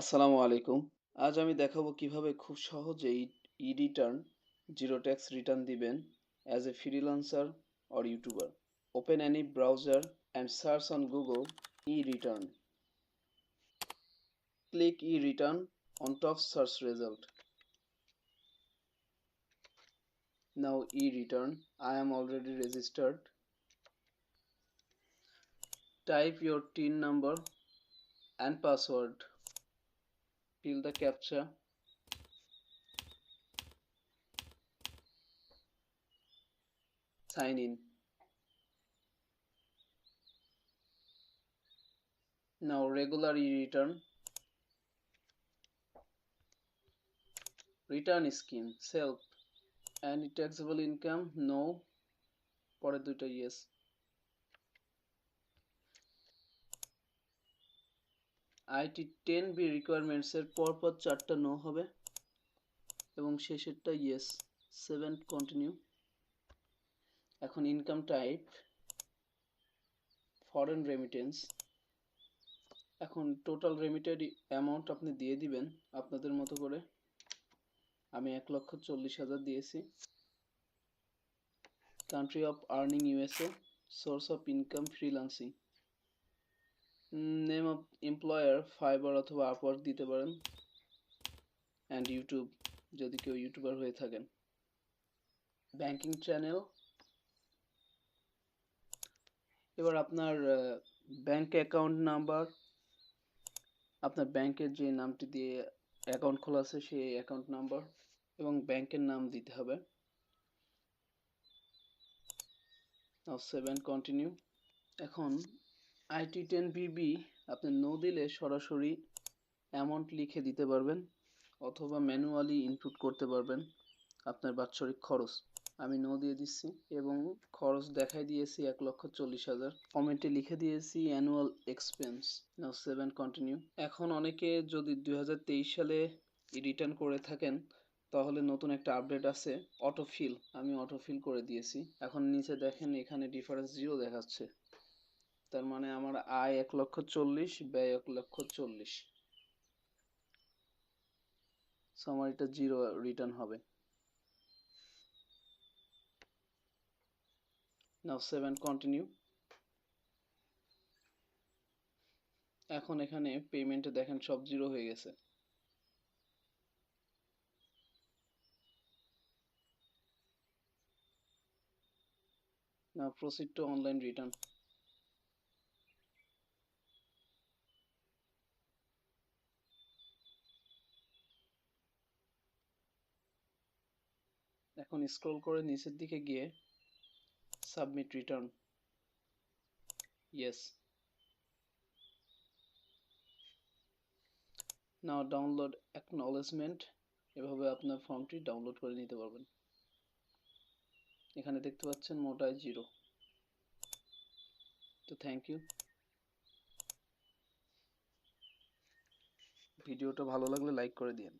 আসসালামু আলাইকুম। আজ আমি দেখাবো কীভাবে খুব সহজেই e return zero tax return দিবেন as a freelancer or YouTuber open any browser and search on Google e return click e return on top search result now e return I am already registered type your tin number and password fill the captcha sign in now regular e-return return scheme self any taxable income no পরের দুইটা yes IT ten B রিকোয়ারমেন্টসের পরপর চারটা no হবে। এবং শেষেরটা yes seven continue এখন income type foreign remittance এখন টোটাল রেমিটেড অ্যামাউন্ট আপনি দিয়ে দিবেন আপনাদের মতো করে। আমি এক লক্ষ চল্লিশ হাজার দিয়েছি। Country of earning USA source of income freelancing name of employer Fiverr অথবা আপওয়ার্ক দিতে পারেন অ্যান্ড ইউটিউব যদি কেউ ইউটিউবার হয়ে থাকেন। ব্যাংকিং চ্যানেল এবার আপনার ব্যাংক অ্যাকাউন্ট নাম্বার আপনার ব্যাংকের যে নামটি দিয়ে অ্যাকাউন্ট খোলা আছে সেই অ্যাকাউন্ট নাম্বার এবং ব্যাংকের নাম দিতে হবে। সেভেন কন্টিনিউ এখন আইটি টেন বিবি আপনি নো দিলে সরাসরি অ্যামাউন্ট লিখে দিতে পারবেন অথবা ম্যানুয়ালি ইনপুট করতে পারবেন আপনার বাৎসরিক খরচ। আমি নো দিয়ে দিচ্ছি এবং খরচ দেখাই দিয়েছি এক লক্ষ চল্লিশ হাজার। কমেন্টে লিখে দিয়েছি annual expense now seven continue এখন অনেকে যদি দু হাজার তেইশ সালে রিটার্ন করে থাকেন, তাহলে নতুন একটা আপডেট আছে অটোফিল আমি অটোফিল করে দিয়েছি। এখন নিচে দেখেন এখানে ডিফারেন্স জিরো দেখাচ্ছে। তার মানে আমার আয় এক লক্ষ চল্লিশ, ব্যয় এক লক্ষ চল্লিশ। সো আমার এটা জিরো রিটার্ন হবে। নাও সেভেন কন্টিনিউ এখন এখানে পেমেন্টে দেখেন সব জিরো হয়ে গেছে। Now proceed to online return. এখন স্ক্রল করে নিচের দিকে গিয়ে submit return yes now download acknowledgement এভাবে আপনার ফর্মটি ডাউনলোড করে নিতে পারবেন। এখানে দেখতে পাচ্ছেন মোটায় জিরো তো থ্যাংক ইউ ভিডিওটা ভালো লাগলে লাইক করে দিন